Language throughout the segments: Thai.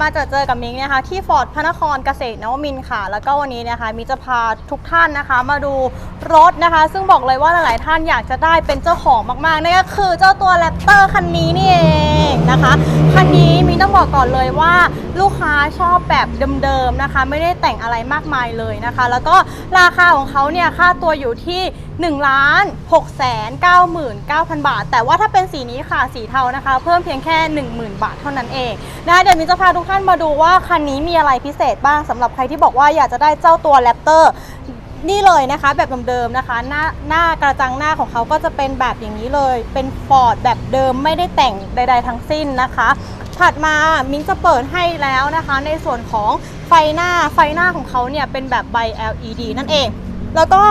มาเจอเจอกับมิงนะคะที่ฟอร์ดพระนครเกษตรนวมินทร์ค่ะ แล้วก็วันนี้นะคะมิงจะพาทุกท่านนะคะ มาดูรถนะคะ ซึ่งบอกเลยว่าหลายๆท่านอยากจะได้เป็นเจ้าของมากๆนั่นก็คือเจ้าตัวแรปเตอร์คันนี้นี่เองนะคะคันนี้มิงต้องบอกก่อนเลยว่าลูกค้าชอบแบบเดิมๆนะคะ ไม่ได้แต่งอะไรมากมายเลยนะคะ แล้วก็ราคาของเขาเนี่ยค่าตัวอยู่ที่ 1ล้าน6แสน99,000 บาท แต่ว่าถ้าเป็นสีนี้ค่ะสีเทานะคะ เพิ่มเพียงแค่ 10,000 บาทเท่านั้นเองนะคะเดี๋ยวมินจะพาทุกท่านมาดูว่าคันนี้มีอะไรพิเศษบ้างสำหรับใครที่บอกว่าอยากจะได้เจ้าตัวแรปเตอร์นี่เลยนะคะแบบเดิมๆนะคะหน้าหน้ากระจังหน้าของเขาก็จะเป็นแบบอย่างนี้เลย เป็นฟอร์ดแบบเดิมไม่ได้แต่งใด ๆ ทั้งสิ้นนะคะ ถัดมามิ้งจะเปิดให้แล้วนะคะ ในส่วนของไฟหน้าไฟหน้าของเขาเนี่ยเป็นแบบใบ LED นั่นเอง แล้วก็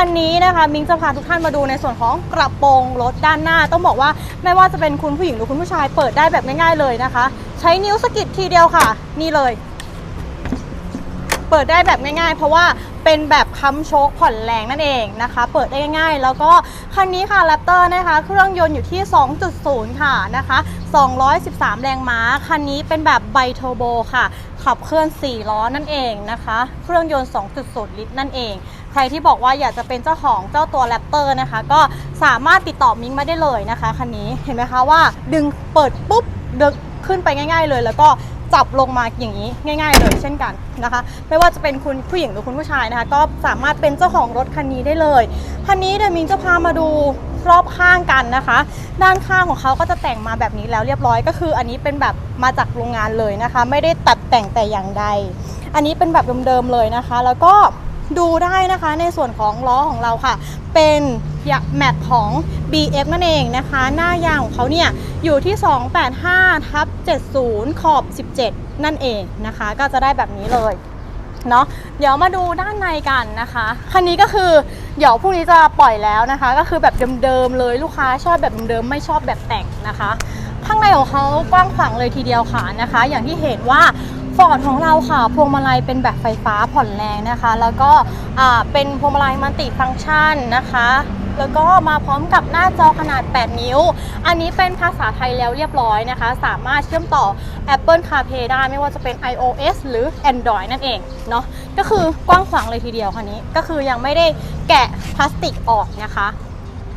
คันนี้นะคะมิ้งจะพาทุกท่านมาดูในส่วนของกระโปรงรถด้านหน้า ต้องบอกว่าไม่ว่าจะเป็นคุณผู้หญิงหรือคุณผู้ชายเปิดได้แบบง่ายๆเลยนะคะ ใช้นิ้วสกิดทีเดียวค่ะ นี่เลย เปิดได้แบบง่ายๆ เพราะว่าเป็นแบบค้ำโชคผ่อนแรงนั่นเองนะคะ เปิดได้ง่ายๆ แล้วก็คันนี้ค่ะแรปเตอร์นะคะ เครื่องยนต์อยู่ที่ 2.0 ค่ะนะคะ 213 แรงม้า คันนี้เป็นแบบไบโทอร์โบค่ะ ขับเคลื่อน 4 ล้อนั่นเองนะคะ เครื่องยนต์ 2.0 ลิตรนั่นเอง ครที่บอกว่าอยากจะเป็นเจ้าของเจ้าตัวแรปเตอร์นะคะ ก็สามารถติดต่อมิงมาได้เลยนะคะคันนี้เห็นไหมคะว่าดึงเปิดปุ๊บดึงขึ้นไปง่าย ๆ เลย แล้วก็จับลงมาอย่างนี้ง่าย ๆ เลยเช่นกันนะคะ ไม่ว่าจะเป็นคุณผู้หญิงหรือคุณผู้ชายนะคะ ก็สามารถเป็นเจ้าของรถคันนี้ได้เลยคันนี้เดี๋ยวมิงจะพามาดูรอบข้างกันนะคะ ด้านข้างของเขาก็จะแต่งมาแบบนี้แล้วเรียบร้อยก็คือ อันนี้เป็นแบบมาจากโรงงานเลยนะคะ ไม่ได้ตัดแต่งแต่อย่างใด อันนี้เป็นแบบเดิมๆเลยนะคะ แล้วก็ ดูได้นะคะในส่วนของล้อของเราค่ะ เป็นแมทของ BF นั่นเองนะคะ หน้ายางของเขาเนี่ยอยู่ที่ 285ทับ70 ขอบ 17 นั่นเองนะคะ ก็จะได้แบบนี้เลยเนาะเดี๋ยวมาดูด้านในกันนะคะ คันนี้ก็คือเดี๋ยวพรุ่งนี้จะปล่อยแล้วนะคะ ก็คือแบบเดิมๆเลยลูกค้าชอบแบบเดิมๆไม่ชอบแบบแต่งนะคะ ข้างในของเขากว้างขวางเลยทีเดียวค่ะนะคะ อย่างที่เห็นว่า ฟอร์ดของเราค่ะ พวงมาลัยเป็นแบบไฟฟ้าผ่อนแรงนะคะ แล้วก็เป็นพวงมาลัยมัลติฟังก์ชันนะคะ แล้วก็มาพร้อมกับหน้าจอขนาด 8 นิ้ว อันนี้เป็นภาษาไทยแล้วเรียบร้อยนะคะ สามารถเชื่อมต่อ Apple CarPlay ได้ไม่ว่าจะเป็น iOS หรือ Android นั่นเองเนาะก็คือกว้างขวางเลยทีเดียวคันนี้ ก็คือยังไม่ได้แกะพลาสติกออกนะคะ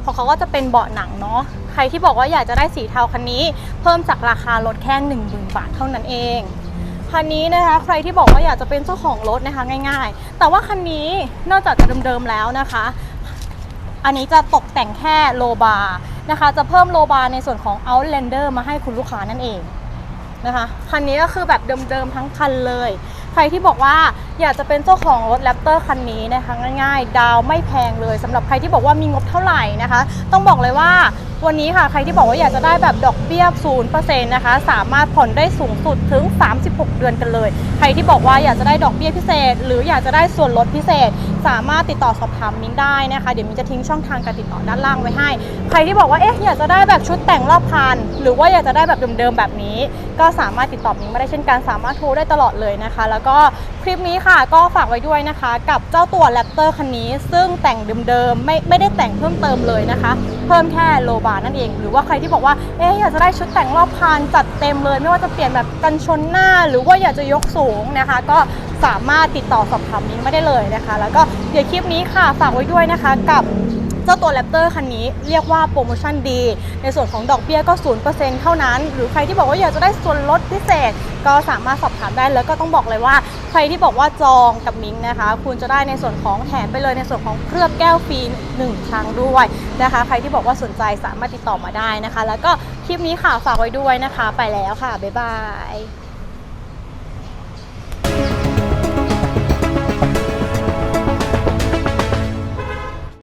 ของเขาก็จะเป็นเบาะหนังเนาะใครที่บอกว่าอยากจะได้สีเทาคันนี้ เพิ่มจากราคารถแค่ 1 0,000 บาทเท่านั้นเอง คันนี้นะคะใครที่บอกว่าอยากจะเป็นเจ้าของรถนะคะง่าย ๆ แต่ว่าคันนี้นอกจากจะเดิมๆแล้วนะคะ อันนี้จะตกแต่งแค่โลบาร์นะคะ จะเพิ่มโลบาร์ในส่วนของ Outlander มาให้คุณลูกค้านั่นเองนะคะคันนี้ก็คือแบบเดิมๆทั้งคันเลย ใครที่บอกว่า อยากจะเป็นเจ้าของรถแรปเตอร์คันนี้นะคะง่ายๆ ดาวไม่แพงเลยสำหรับใครที่บอกว่ามีงบเท่าไหร่นะคะ ต้องบอกเลยว่าวันนี้ค่ะใครที่บอกว่าอยากจะได้แบบดอกเบี้ย0%นะคะ สามารถผ่อนได้สูงสุดถึง 36 เดือนกันเลย ใครที่บอกว่าอยากจะได้ดอกเบี้ยพิเศษ หรืออยากจะได้ส่วนลดพิเศษ สามารถติดต่อสอบถามมิ้นได้นะคะ เดี๋ยวมิ้นจะทิ้งช่องทางการติดต่อด้านล่างไว้ให้ ใครที่บอกว่าเอ๊ะอยากจะได้แบบชุดแต่งรอบคัน หรือว่าอยากจะได้แบบเดิมๆแบบนี้ ก็สามารถติดต่อมิ้นมาได้เช่นกันสามารถโทรได้ตลอดเลยนะคะ แล้วก็คลิปนี้ค่ะก็ฝากไว้ด้วยนะคะ กับเจ้าตัวแรปเตอร์คันนี้ ซึ่งแต่งเดิมๆไม่ไม่ได้แต่งเพิ่มเติมเลยนะคะ เพิ่มแค่โลบาร์นั่นเอง หรือว่าใครที่บอกว่าเอ๊ะอยากจะได้ชุดแต่งรอบคันจัดเต็มเลย ไม่ว่าจะเปลี่ยนแบบกันชนหน้า หรือว่าอยากจะยกสูงนะคะ ก็สามารถติดต่อสอบถามมิ้ไม่ได้เลยนะคะ แล้วก็เดี๋ยวคลิปนี้ค่ะฝากไว้ด้วยนะคะ กับเจ้าตัวแรปเตอร์คันนี้เรียกว่าโปรโมชั่นดี ในส่วนของดอกเบี้ยก็ 0%เท่านั้น หรือใครที่บอกว่าอยากจะได้ส่วนลดพิเศษ ก็สามารถสอบถามได้แล้วก็ต้องบอกเลยว่า ใครที่บอกว่าจองกับมิงนะคะ คุณจะได้ในส่วนของแถมไปเลยในส่วนของเคลือบแก้วฟรีหนึ่งครั้งด้วยนะคะ ใครที่บอกว่าสนใจสามารถติดต่อมาได้นะคะ แล้วก็คลิปนี้ค่ะฝากไว้ด้วยนะคะ ไปแล้วค่ะบ๊ายบาย